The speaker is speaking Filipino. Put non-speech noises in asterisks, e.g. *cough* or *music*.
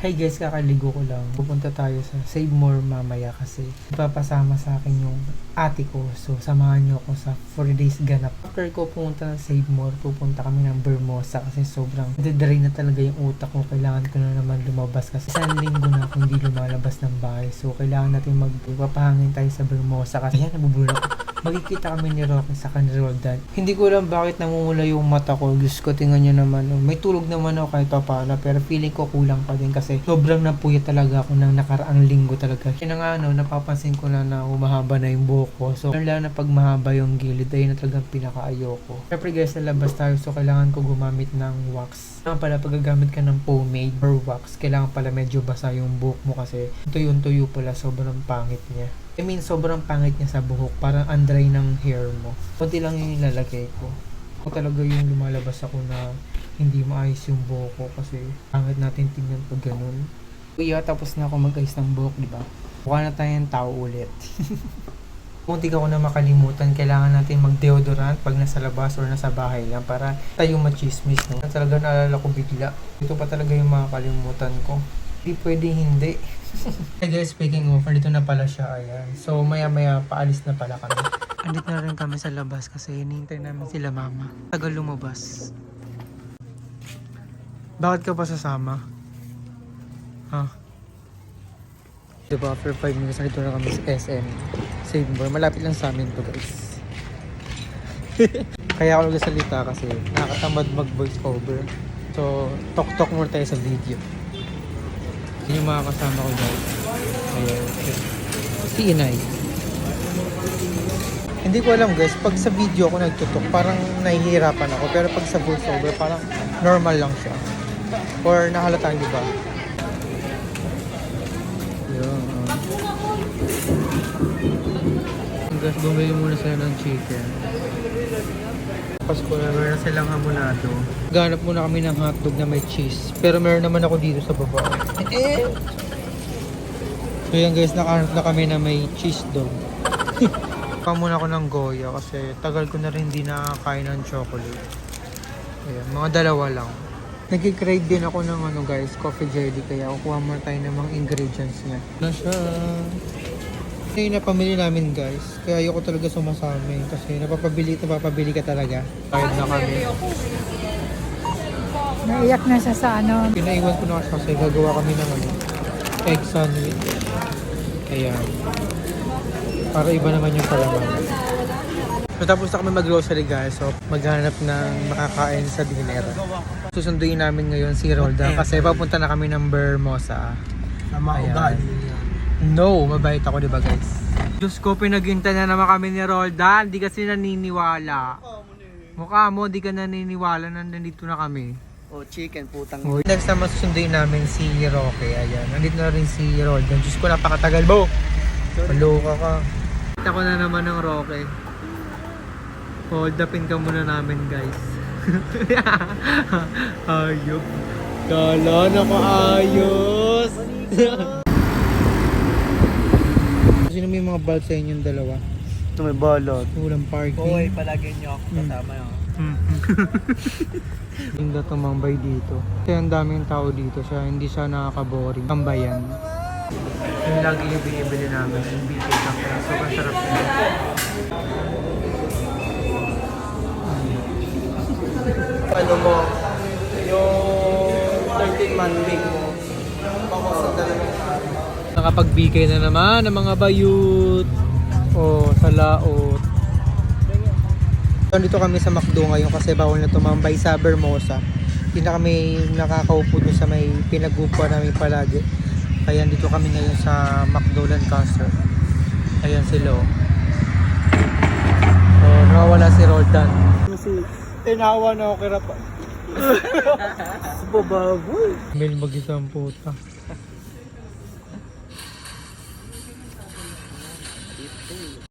Hey guys, kakaligo ko lang. Pupunta tayo sa Save More mamaya kasi ipapasama sa akin yung ate ko. So, samahan niyo ako sa 4 days ganap. After ko pumunta ng Save More, pupunta kami ng Bermosa kasi sobrang nadidrain na talaga yung utak ko. Kailangan ko na naman lumabas kasi isang linggo na ako hindi lumalabas ng bahay. So, kailangan natin magpapahangin tayo sa Bermosa kasi yan, nabubulok Magkikita kami ni Rocky sa kanila Roldan. Hindi ko alam bakit namumula yung mata ko. Diyos ko, tingnan nyo naman. oh. May tulog naman ako kahit pa paano. Pero feeling ko kulang pa din kasi sobrang napuyat talaga ako ng nakaraang linggo talaga. Kaya nga ano, napapansin ko na na humahaba na yung buhok ko. So, lalo na pag mahaba yung gilid, ayun na talagang pinakaayoko. Siyempre guys, nalabas tayo so kailangan ko gumamit ng wax. Kailangan pala pag gagamit ka ng pomade or wax, kailangan pala medyo basa yung buhok mo kasi tuyo-tuyo pala, sobrang pangit niya. I mean, sobrang pangit niya sa buhok. Parang undry ng hair mo. Kunti lang yung ilalagay ko. Ako talaga yung lumalabas ako na hindi maayos yung buhok ko kasi pangit natin tingnan pag ganun. Kuya, tapos na ako mag-ayos ng buhok, di ba? Mukha na tayong tao ulit. *laughs* Kung di ka ko na makalimutan, kailangan natin mag-deodorant pag nasa labas or nasa bahay lang para tayo machismis, no? Talaga naalala ko bigla. Ito pa talaga yung makakalimutan ko. Hindi pwede hindi. Hey guys, speaking of, dito na pala siya, ayan. So, maya-maya, paalis na pala kami. Andito na rin kami sa labas kasi hinihintay namin sila mama. Tagal lumabas. Bakit ka pa sasama? Ha? Diba, after 5 minutes, nandito na kami sa SM. Save more. Malapit lang sa amin to guys. *laughs* Kaya ako nagsalita kasi nakakatamad mag-voice over. So, talk-talk more tayo sa video. Yun yung mga kasama ko guys. Ayan. Si Inay. Hindi ko alam guys, pag sa video ako nagtutok, parang nahihirapan ako. Pero pag sa voiceover, parang normal lang siya. Or nahalata, di ba? Yun. Guys, bumili muna sila ng chicken. Pasko na meron na silang hamonado. Ganap muna kami ng hotdog na may cheese. Pero meron naman ako dito sa baba. *laughs* So yan guys, nakahanap na kami na may cheese dog. *laughs* Pa muna ako ng Goya kasi tagal ko na rin hindi nakakain ng chocolate. Ayan, mga dalawa lang. Nag-crave din ako ng ano guys, coffee jelly kaya kukuha muna tayo ng mga ingredients niya. Na siya. Ngayon napamili namin guys, kaya ayoko talaga sumasama eh, kasi napapabili, napapabili ka talaga. Bayad na kami. Naiyak na siya sa ano. Pinaiwan ko na kasi gagawa kami ng ano, egg sandwich. Ayan. Para iba naman yung palaman. So tapos na kami mag-grocery guys, so maghanap ng makakain sa dinner. Susunduin namin ngayon si Roldan kasi papunta na kami ng Bermosa. Ayan. ugali. No, mabait ako, di ba guys? Diyos ko, pinaghintay na naman kami ni Roldan. Di kasi naniniwala. Mukha mo, di ka naniniwala na nandito na kami. Oh, chicken, putang. Oh, next time masusunduin namin si Roque. Ayan, nandito na rin si Roldan. Diyos ko, napakatagal mo. Maloka ka. Kita ko na naman ng Roque. Hold upin ka muna namin, guys. *laughs* Ayop. Kala na maayos. Sino may mga balt sa inyong dalawa? Ito may balot. Walang parking. Hoy, palagi niyo ako kasama *laughs* yun. Hindi tumambay dito. Kaya ang daming tao dito siya, hindi siya nakaka-boring. Tambayan. Yung lagi yung binibili namin, yung BK Cafe. Sobrang sarap niya. Ano mo, Nakapag-BK na naman ng mga bayut. O, sa laot. Nandito kami sa McDo ngayon kasi bawal na tumambay sa Bermosa. Hindi na kami nakakaupo dun sa may pinagupo namin palagi. Kaya dito kami ngayon sa McDo Lancaster. Ayan sila oh. Oh, nawawala si Roldan. Tinawa na ako kira pa. *laughs* Bababoy. Mil mag-isang puta.